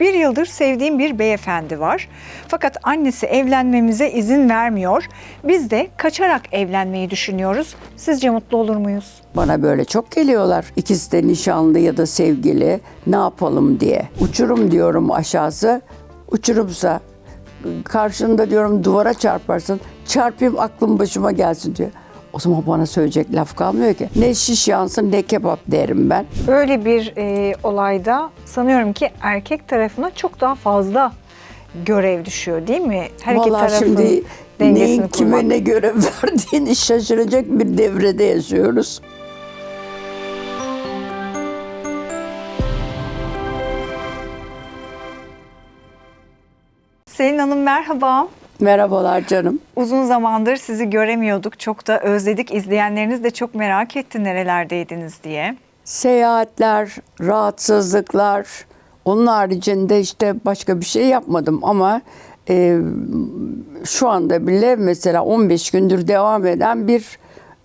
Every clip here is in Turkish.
Bir yıldır sevdiğim bir beyefendi var. Fakat annesi evlenmemize izin vermiyor. Biz de kaçarak evlenmeyi düşünüyoruz. Sizce mutlu olur muyuz? Bana böyle çok geliyorlar. İkisi de nişanlı ya da sevgili. Ne yapalım diye. Uçurum diyorum aşağısı. Uçurumsa karşında diyorum duvara çarparsın. Çarpayım aklım başıma gelsin diyor. O zaman bana söyleyecek laf kalmıyor ki. Ne şiş yansın ne kebap derim ben. Böyle bir e, olayda sanıyorum ki erkek tarafına çok daha fazla görev düşüyor değil mi? Her iki tarafın şimdi neyin kurmak. kime ne görev verdiğini şaşıracak bir devrede yaşıyoruz. Selin Hanım merhaba. Merhabalar canım. Uzun zamandır sizi göremiyorduk. Çok da özledik. İzleyenleriniz de çok merak etti nerelerdeydiniz diye. Seyahatler, rahatsızlıklar, onun haricinde işte başka bir şey yapmadım ama e, şu anda bile mesela 15 gündür devam eden bir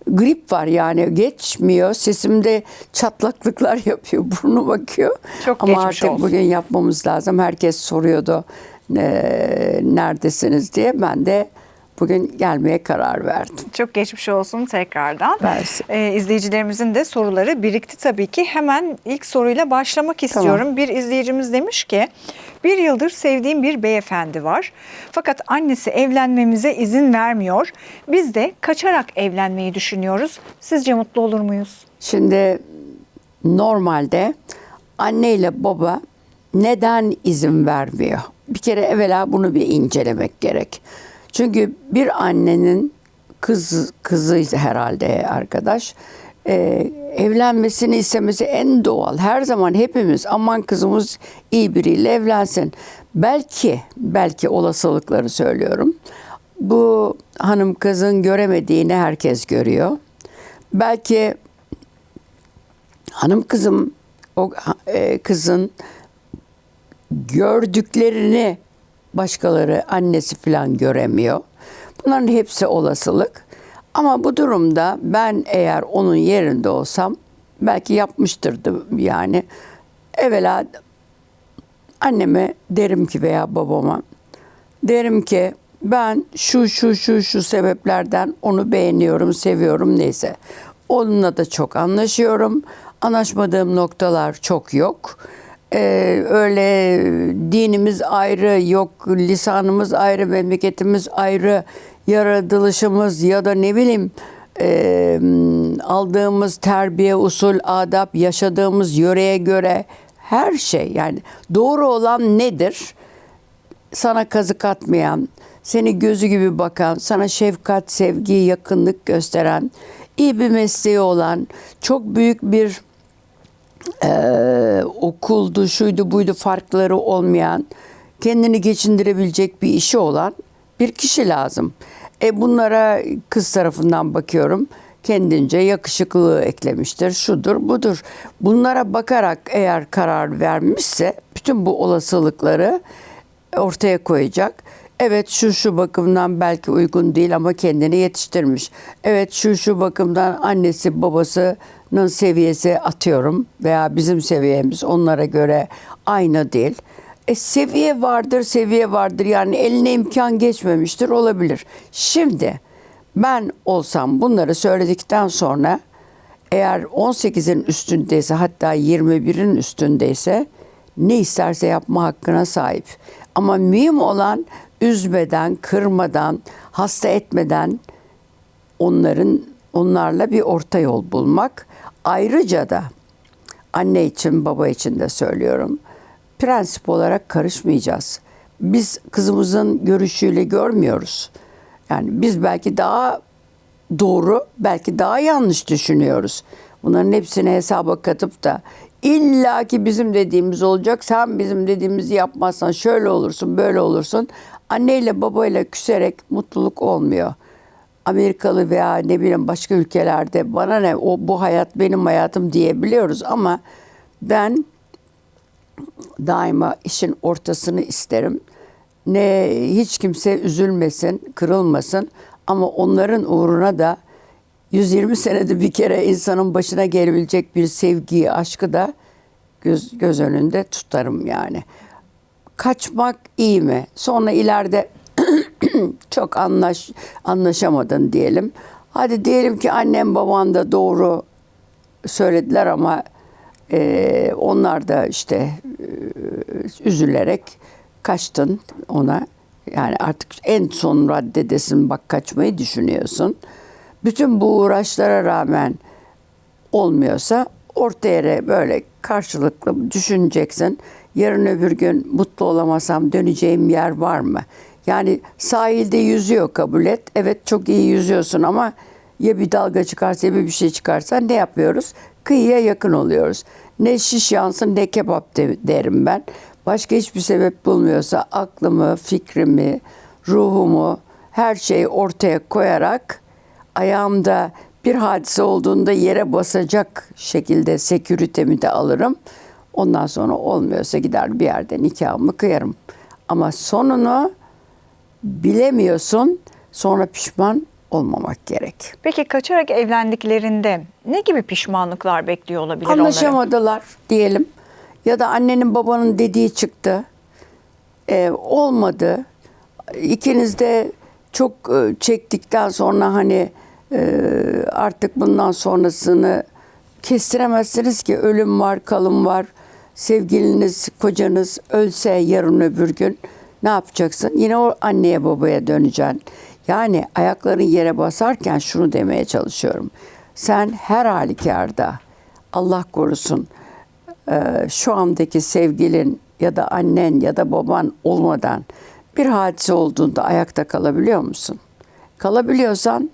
grip var yani geçmiyor. Sesimde çatlaklıklar yapıyor, burnu bakıyor. Çok ama artık olsun. bugün yapmamız lazım. Herkes soruyordu neredesiniz diye. Ben de bugün gelmeye karar verdim. Çok geçmiş olsun tekrardan. Versin. Ee, izleyicilerimizin de soruları birikti tabii ki. Hemen ilk soruyla başlamak istiyorum. Bir izleyicimiz demiş ki, bir yıldır sevdiğim bir beyefendi var. Fakat annesi evlenmemize izin vermiyor. Biz de kaçarak evlenmeyi düşünüyoruz. Sizce mutlu olur muyuz? Şimdi normalde anne ile baba neden izin vermiyor? Bir kere evvela bunu bir incelemek gerek. Çünkü bir annenin kız kızı herhalde arkadaş e, evlenmesini istemesi en doğal. Her zaman hepimiz aman kızımız iyi biriyle evlensin. Belki belki olasılıkları söylüyorum. Bu hanım kızın göremediğini herkes görüyor. Belki hanım kızım o e, kızın gördüklerini başkaları annesi falan göremiyor. Bunların hepsi olasılık. Ama bu durumda ben eğer onun yerinde olsam belki yapmıştırdı yani. Evvela anneme derim ki veya babama derim ki ben şu şu şu şu sebeplerden onu beğeniyorum, seviyorum neyse. Onunla da çok anlaşıyorum. Anlaşmadığım noktalar çok yok. Ee, öyle dinimiz ayrı, yok lisanımız ayrı, memleketimiz ayrı, yaratılışımız ya da ne bileyim e, aldığımız terbiye, usul, adap, yaşadığımız yöreye göre her şey yani doğru olan nedir? sana kazık atmayan, seni gözü gibi bakan, sana şefkat, sevgi, yakınlık gösteren, iyi bir mesleği olan, çok büyük bir eee, okuldu, şuydu buydu farkları olmayan, kendini geçindirebilecek bir işi olan bir kişi lazım. E bunlara kız tarafından bakıyorum. Kendince yakışıklılığı eklemiştir, şudur budur. Bunlara bakarak eğer karar vermişse bütün bu olasılıkları ortaya koyacak. Evet şu şu bakımdan belki uygun değil ama kendini yetiştirmiş. Evet şu şu bakımdan annesi babasının seviyesi atıyorum veya bizim seviyemiz onlara göre aynı değil. E, seviye vardır, seviye vardır. Yani eline imkan geçmemiştir olabilir. Şimdi ben olsam bunları söyledikten sonra eğer 18'in üstündeyse hatta 21'in üstündeyse ne isterse yapma hakkına sahip. Ama mühim olan üzmeden, kırmadan, hasta etmeden onların onlarla bir orta yol bulmak. Ayrıca da anne için, baba için de söylüyorum. Prensip olarak karışmayacağız. Biz kızımızın görüşüyle görmüyoruz. Yani biz belki daha doğru, belki daha yanlış düşünüyoruz. Bunların hepsini hesaba katıp da illa ki bizim dediğimiz olacak, sen bizim dediğimizi yapmazsan şöyle olursun, böyle olursun. Anneyle babayla küserek mutluluk olmuyor. Amerikalı veya ne bileyim başka ülkelerde bana ne o bu hayat benim hayatım diyebiliyoruz ama ben daima işin ortasını isterim. Ne hiç kimse üzülmesin, kırılmasın ama onların uğruna da 120 senede bir kere insanın başına gelebilecek bir sevgiyi, aşkı da göz, göz önünde tutarım yani. kaçmak iyi mi? Sonra ileride çok anlaş anlaşamadın diyelim. Hadi diyelim ki annem baban da doğru söylediler ama e, onlar da işte e, üzülerek kaçtın ona. Yani artık en son raddedesin bak kaçmayı düşünüyorsun. Bütün bu uğraşlara rağmen olmuyorsa orta yere böyle karşılıklı düşüneceksin. Yarın öbür gün mutlu olamasam döneceğim yer var mı? Yani sahilde yüzüyor kabul et. Evet çok iyi yüzüyorsun ama ya bir dalga çıkarsa ya bir şey çıkarsa ne yapıyoruz? Kıyıya yakın oluyoruz. Ne şiş yansın ne kebap de- derim ben. Başka hiçbir sebep bulmuyorsa aklımı, fikrimi, ruhumu her şeyi ortaya koyarak ayağımda bir hadise olduğunda yere basacak şekilde seküritemi de alırım. Ondan sonra olmuyorsa gider bir yerde nikahımı kıyarım. Ama sonunu bilemiyorsun. Sonra pişman olmamak gerek. Peki kaçarak evlendiklerinde ne gibi pişmanlıklar bekliyor olabilir onları? Anlaşamadılar diyelim. Ya da annenin babanın dediği çıktı. Ee, olmadı. İkiniz de çok e, çektikten sonra hani e, artık bundan sonrasını kestiremezsiniz ki ölüm var, kalım var. Sevgiliniz, kocanız ölse yarın öbür gün ne yapacaksın? Yine o anneye babaya döneceksin. Yani ayakların yere basarken şunu demeye çalışıyorum. Sen her halükarda Allah korusun e, şu andaki sevgilin ya da annen ya da baban olmadan bir hadise olduğunda ayakta kalabiliyor musun? Kalabiliyorsan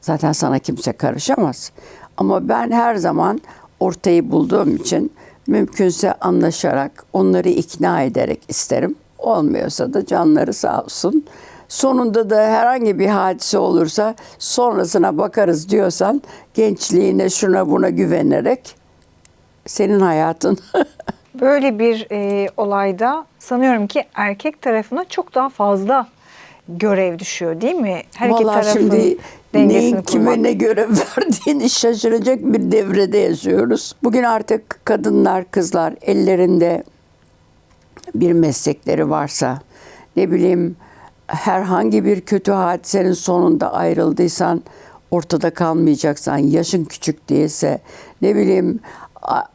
zaten sana kimse karışamaz. Ama ben her zaman ortayı bulduğum için mümkünse anlaşarak, onları ikna ederek isterim. Olmuyorsa da canları sağ olsun. Sonunda da herhangi bir hadise olursa sonrasına bakarız diyorsan gençliğine şuna buna güvenerek senin hayatın. Böyle bir e, olayda sanıyorum ki erkek tarafına çok daha fazla görev düşüyor değil mi? Her iki Vallahi tarafın şimdi neyin kurmak. kime ne görev verdiğini şaşıracak bir devrede yaşıyoruz. Bugün artık kadınlar, kızlar ellerinde bir meslekleri varsa, ne bileyim herhangi bir kötü hadisenin sonunda ayrıldıysan, ortada kalmayacaksan, yaşın küçük değilse, ne bileyim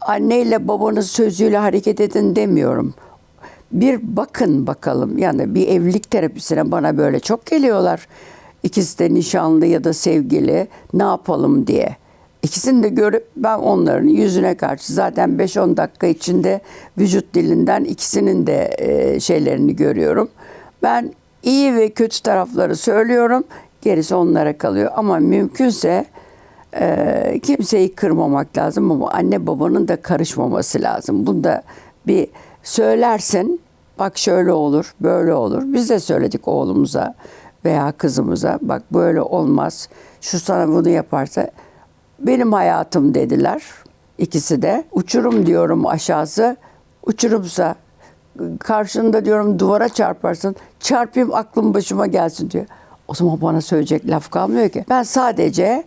anneyle babanın sözüyle hareket edin demiyorum. Bir bakın bakalım yani bir evlilik terapisine bana böyle çok geliyorlar. İkisi de nişanlı ya da sevgili ne yapalım diye. İkisini de görüp ben onların yüzüne karşı zaten 5-10 dakika içinde vücut dilinden ikisinin de e, şeylerini görüyorum. Ben iyi ve kötü tarafları söylüyorum. Gerisi onlara kalıyor. Ama mümkünse e, kimseyi kırmamak lazım ama anne babanın da karışmaması lazım. Bunda bir söylersin bak şöyle olur böyle olur. Biz de söyledik oğlumuza veya kızımıza bak böyle olmaz. Şu sana bunu yaparsa benim hayatım dediler ikisi de. Uçurum diyorum aşağısı. Uçurumsa karşında diyorum duvara çarparsın. Çarpayım aklım başıma gelsin diyor. O zaman bana söyleyecek laf kalmıyor ki. Ben sadece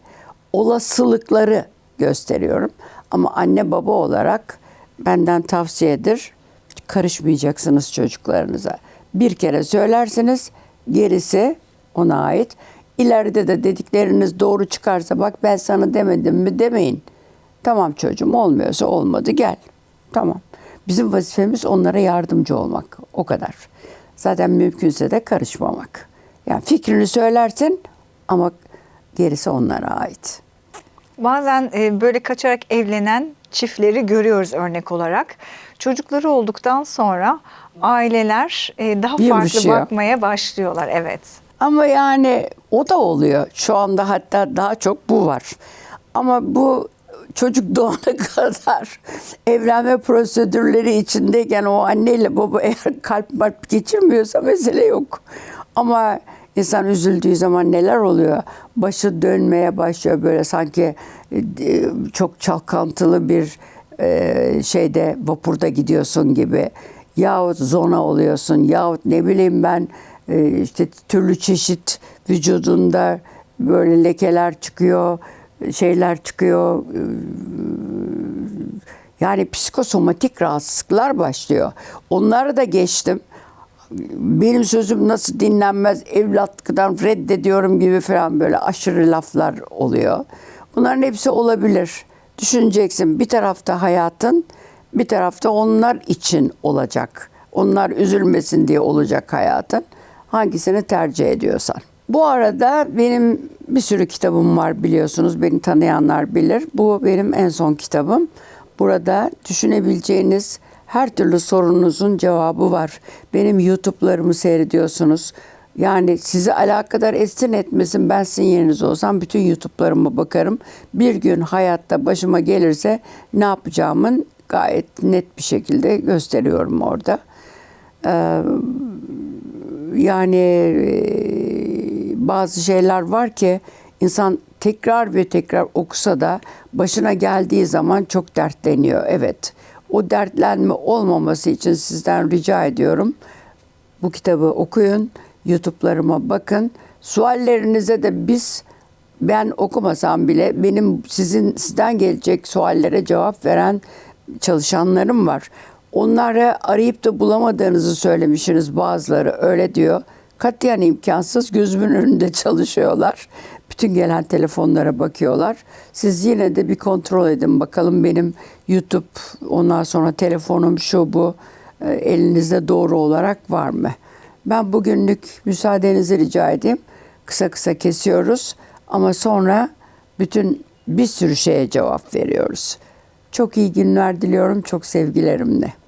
olasılıkları gösteriyorum. Ama anne baba olarak benden tavsiyedir. Karışmayacaksınız çocuklarınıza. Bir kere söylersiniz, gerisi ona ait. İleride de dedikleriniz doğru çıkarsa bak ben sana demedim mi demeyin. Tamam çocuğum olmuyorsa olmadı gel. Tamam. Bizim vazifemiz onlara yardımcı olmak. O kadar. Zaten mümkünse de karışmamak. Yani fikrini söylersin ama gerisi onlara ait. Bazen e, böyle kaçarak evlenen çiftleri görüyoruz örnek olarak. Çocukları olduktan sonra aileler e, daha farklı Yumuşuyor. bakmaya başlıyorlar. Evet. Ama yani o da oluyor. Şu anda hatta daha çok bu var. Ama bu çocuk doğana kadar evlenme prosedürleri içindeyken o anneyle baba eğer kalp marp geçirmiyorsa mesele yok. Ama insan üzüldüğü zaman neler oluyor? Başı dönmeye başlıyor böyle sanki e, çok çalkantılı bir e, şeyde vapurda gidiyorsun gibi. Yahut zona oluyorsun yahut ne bileyim ben e, işte türlü çeşit vücudunda böyle lekeler çıkıyor, şeyler çıkıyor. e, Yani psikosomatik rahatsızlıklar başlıyor. Onları da geçtim. Benim sözüm nasıl dinlenmez, evlatlıktan reddediyorum gibi falan böyle aşırı laflar oluyor. Bunların hepsi olabilir. Düşüneceksin bir tarafta hayatın, bir tarafta onlar için olacak. Onlar üzülmesin diye olacak hayatın. Hangisini tercih ediyorsan. Bu arada benim bir sürü kitabım var biliyorsunuz. Beni tanıyanlar bilir. Bu benim en son kitabım. Burada düşünebileceğiniz her türlü sorununuzun cevabı var. Benim YouTube'larımı seyrediyorsunuz. Yani sizi alakadar etsin etmesin ben sizin yeriniz olsam bütün YouTube'larıma bakarım. Bir gün hayatta başıma gelirse ne yapacağımın gayet net bir şekilde gösteriyorum orada. Ee, yani e, bazı şeyler var ki insan tekrar ve tekrar okusa da başına geldiği zaman çok dertleniyor. Evet. O dertlenme olmaması için sizden rica ediyorum. Bu kitabı okuyun, YouTube'larıma bakın. Suallerinize de biz ben okumasam bile benim sizin sizden gelecek suallere cevap veren çalışanlarım var. Onlara arayıp da bulamadığınızı söylemişsiniz bazıları öyle diyor. Katiyen imkansız gözümün önünde çalışıyorlar. Bütün gelen telefonlara bakıyorlar. Siz yine de bir kontrol edin bakalım benim YouTube ondan sonra telefonum şu bu e, elinizde doğru olarak var mı? Ben bugünlük müsaadenizi rica edeyim. Kısa kısa kesiyoruz ama sonra bütün bir sürü şeye cevap veriyoruz. Çok iyi günler diliyorum. Çok sevgilerimle.